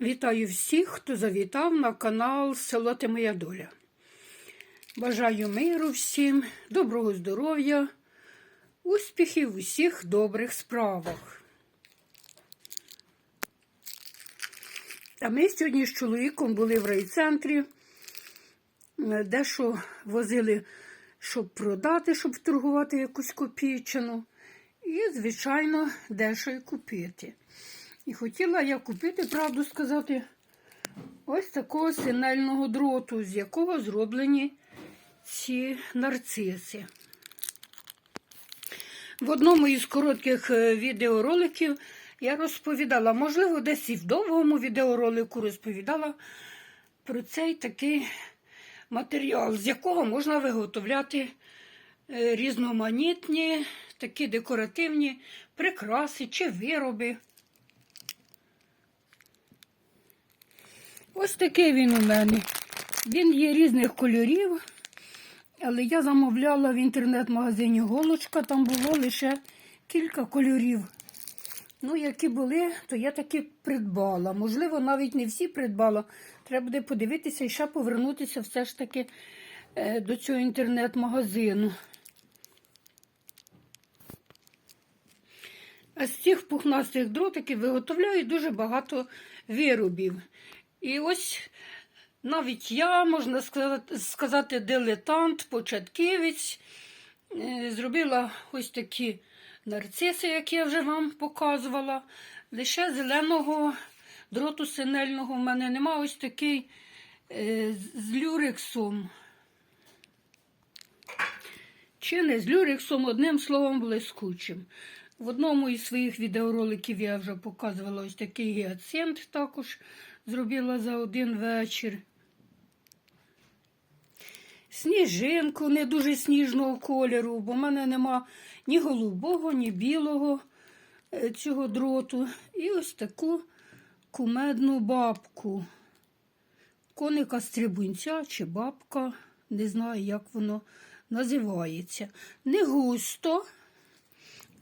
Вітаю всіх, хто завітав на канал Село Ти Моя Доля. Бажаю миру всім, доброго здоров'я, успіхів у всіх добрих справах. А ми сьогодні з чоловіком були в райцентрі, е, дещо возили, щоб продати, щоб торгувати якусь копійчину. І, звичайно, дещо і купити. І хотіла я купити, правду сказати, ось такого синельного дроту, з якого зроблені ці нарциси. В одному із коротких е, відеороликів я розповідала, можливо, десь і в довгому відеоролику розповідала про цей такий матеріал, з якого можна виготовляти е, різноманітні такі декоративні прикраси чи вироби. Ось такий він у мене. Він є різних кольорів, але я замовляла в інтернет-магазині Голочка, там було лише кілька кольорів. Ну, які були, то я таки придбала. Можливо, навіть не всі придбала. Треба буде подивитися і ще повернутися все ж таки е, до цього інтернет-магазину. А з цих пухнастих дротиків виготовляють дуже багато виробів. І ось навіть я, можна сказати, дилетант, початківець, е, зробила ось такі нарциси, які я вже вам показувала. Лише зеленого дроту синельного в мене нема ось такий е, з люрексом. Чи не з люрексом, одним словом, блискучим. В одному із своїх відеороликів я вже показувала ось такий гіацинт також зробила за один вечір. Сніжинку не дуже сніжного кольору, бо в мене нема ні голубого, ні білого е, цього дроту. І ось таку кумедну бабку. Коника стрибунця чи бабка, не знаю, як воно називається. Не густо,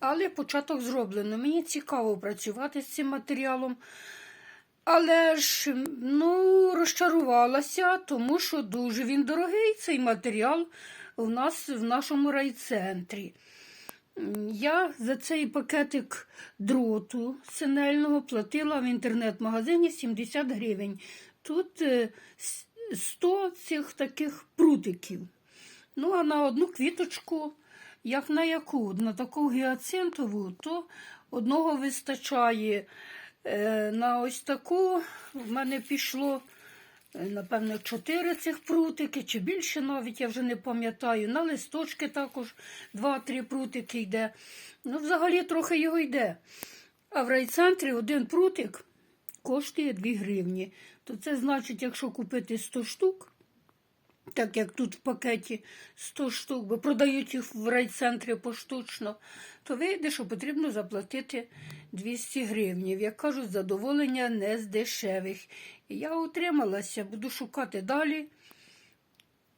але початок зроблено. Мені цікаво працювати з цим матеріалом. Але ж ну, розчарувалася, тому що дуже він дорогий цей матеріал у нас в нашому райцентрі. Я за цей пакетик дроту синельного платила в інтернет-магазині 70 гривень. Тут 100 цих таких прутиків. Ну, а на одну квіточку, як на яку, на таку гіацинтову, то одного вистачає. Е, на ось таку в мене пішло, е, напевно, чотири цих прутики, чи більше навіть, я вже не пам'ятаю. На листочки також два-три прутики йде. Ну, взагалі трохи його йде. А в райцентрі один прутик коштує 2 гривні. То це значить, якщо купити 100 штук, так як тут в пакеті 100 штук, бо продають їх в райцентрі поштучно, то вийде, що потрібно заплатити 200 гривнів. Як кажуть, задоволення не з дешевих. І я утрималася, буду шукати далі.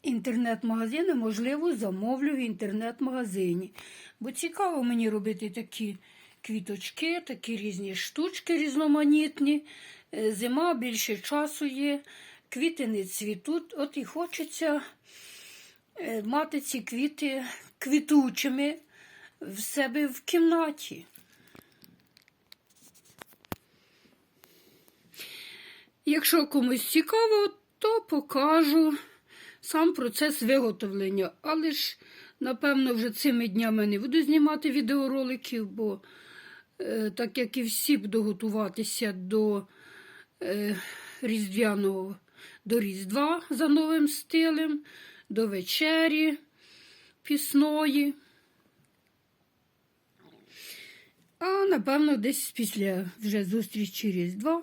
Інтернет-магазини, можливо, замовлю в інтернет-магазині. Бо цікаво мені робити такі квіточки, такі різні штучки різноманітні. Е, Зима більше часу є квіти не цвітуть, от і хочеться е, мати ці квіти квітучими в себе в кімнаті. Якщо комусь цікаво, то покажу сам процес виготовлення. Але ж, напевно, вже цими днями не буду знімати відеороликів, бо, е, так як і всі буду готуватися до е, різдвяного до Різдва за новим стилем, до вечері пісної. А напевно, десь після вже зустрічі Різдва,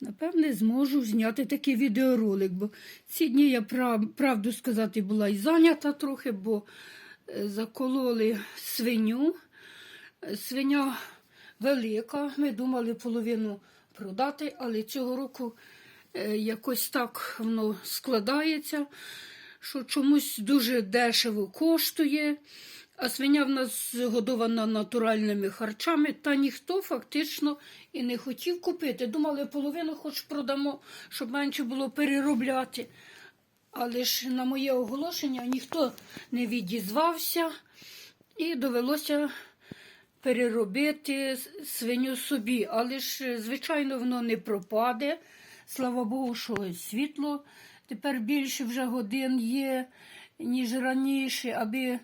напевне, зможу зняти такий відеоролик, бо ці дні я правду сказати була і зайнята трохи, бо е, закололи свиню. Свиня велика. Ми думали половину продати, але цього року якось так воно складається, що чомусь дуже дешево коштує. А свиня в нас годована натуральними харчами, та ніхто фактично і не хотів купити. Думали, половину хоч продамо, щоб менше було переробляти. Але ж на моє оголошення ніхто не відізвався і довелося переробити свиню собі. Але ж, звичайно, воно не пропаде. Слава Богу, що світло тепер більше вже годин є, ніж раніше, аби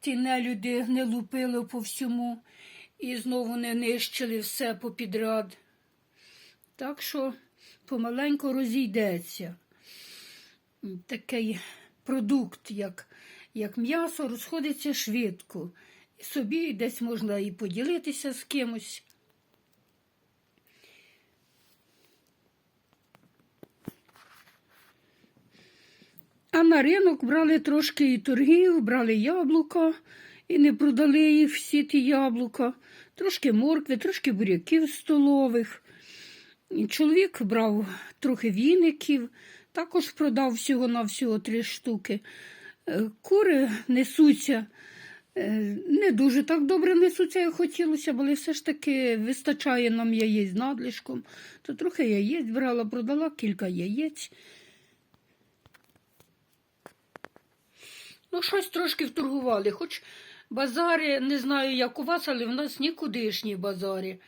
ті нелюди не лупили по всьому і знову не нищили все попідряд. Так що помаленьку розійдеться такий продукт, як, як м'ясо, розходиться швидко. Собі десь можна і поділитися з кимось. А на ринок брали трошки і торгів, брали яблука і не продали їх всі ті яблука, трошки моркви, трошки буряків столових. Чоловік брав трохи віників, також продав всього на всього три штуки. Е, Кури несуться, е, не дуже так добре несуться, як хотілося, але все ж таки вистачає нам яєць надлишком. То трохи яєць брала, продала кілька яєць. Ну, щось трошки вторгували, хоч базари, не знаю, як у вас, але в нас нікудишні базари.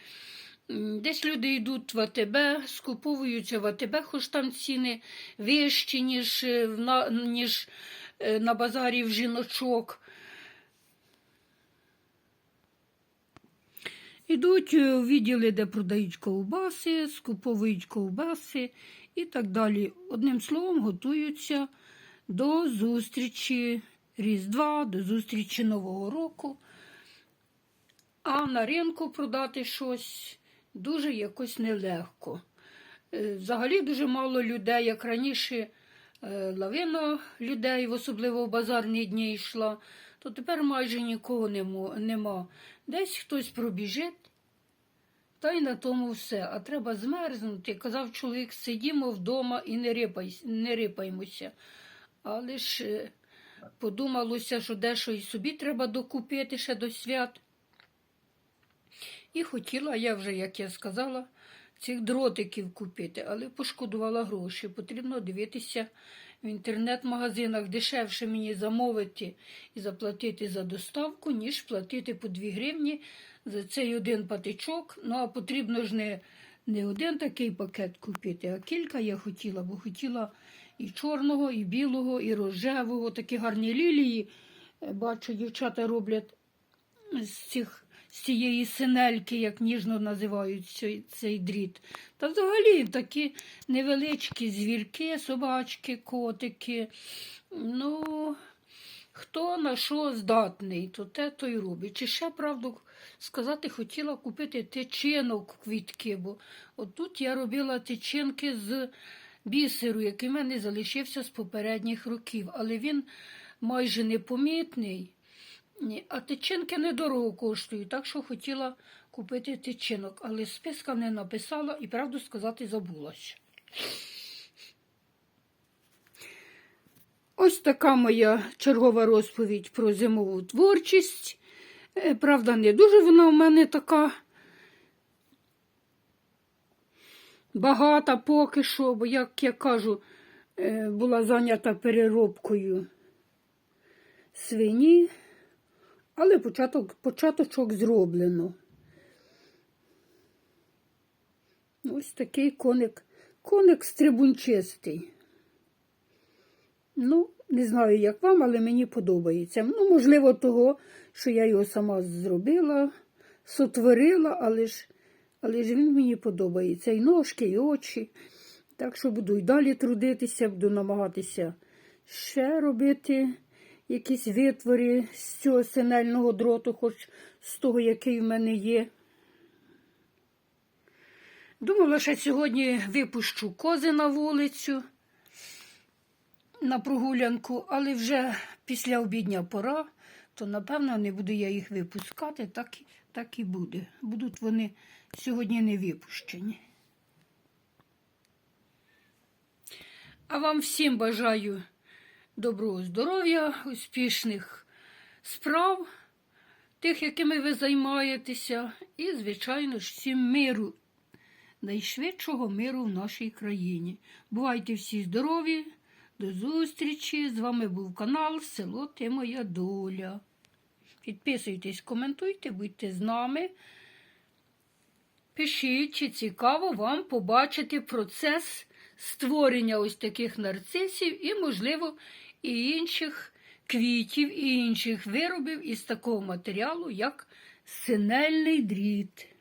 Десь люди йдуть в АТБ, скуповуються в АТБ, хоч там ціни вищі, ніж, е, на, ніж е, на базарі в жіночок. Ідуть е, у відділи, де продають ковбаси, скуповують ковбаси і так далі. Одним словом, готуються до зустрічі Різдва, до зустрічі Нового року. А на ринку продати щось дуже якось нелегко. Е, Взагалі дуже мало людей, як раніше е, лавина людей, особливо в базарні дні йшла, то тепер майже нікого нема. Десь хтось пробіжить, та й на тому все. А треба змерзнути. Казав чоловік, сидімо вдома і не, рипай, не рипаймося. Але ж е, подумалося, що дещо і собі треба докупити ще до свят. І хотіла я вже, як я сказала, цих дротиків купити, але пошкодувала гроші. Потрібно дивитися в інтернет-магазинах дешевше мені замовити і заплатити за доставку, ніж платити по 2 гривні за цей один патичок. Ну, а потрібно ж не, не один такий пакет купити, а кілька я хотіла, бо хотіла і чорного, і білого, і рожевого, такі гарні лілії. Е, Бачу, дівчата роблять з цих з цієї синельки, як ніжно називають цей, цей дріт. Та взагалі такі невеличкі звірки, собачки, котики. Ну, хто на що здатний, то те то й робить. Чи ще, правду сказати, хотіла купити тичинок квітки, бо отут я робила тичинки з бісеру, який в мене залишився з попередніх років, але він майже непомітний. А тичинки недорого коштують, так що хотіла купити тичинок, але списка не написала і, правду сказати, забулася. Ось така моя чергова розповідь про зимову творчість. Е, Правда, не дуже вона в мене така багата поки що, бо, як я кажу, е, була зайнята переробкою свині. Але початок, початочок зроблено. Ось такий коник. Коник стрибунчистий. Ну, не знаю, як вам, але мені подобається. Ну, можливо, того, що я його сама зробила, сотворила, але ж, але ж він мені подобається. І ножки, і очі. Так що буду й далі трудитися, буду намагатися ще робити якісь витвори з цього синельного дроту, хоч з того, який в мене є. Думала, що сьогодні випущу кози на вулицю на прогулянку, але вже після обідня пора, то напевно не буду я їх випускати, так, так і буде. Будуть вони сьогодні не випущені. А вам всім бажаю доброго здоров'я, успішних справ. тих, якими ви займаєтеся, і, звичайно ж, всім миру, найшвидшого миру в нашій країні. Бувайте всі здорові, до зустрічі! З вами був канал Село Ти Моя Доля. Підписуйтесь, коментуйте, будьте з нами. Пишіть, чи цікаво вам побачити процес створення ось таких нарцисів і, можливо, і інших квітів, і інших виробів із такого матеріалу, як синельний дріт.